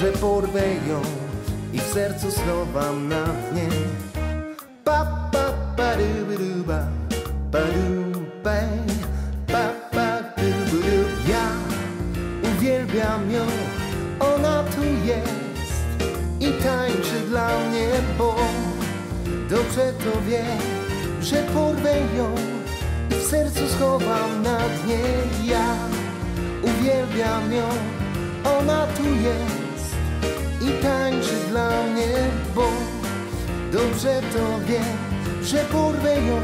że porwę ją i w sercu schowam na dnie. Pa, pa, pa, ru, ru, ba, pa, ru, pa, pa, pa, ru, ru. Ja uwielbiam ją, ona tu jest i tańczy dla mnie, bo dobrze to wie, że porwę ją i w sercu schowam na dnie. Ja uwielbiam ją, ona tu jest i tańczy dla mnie, bo dobrze to wie, że porwę ją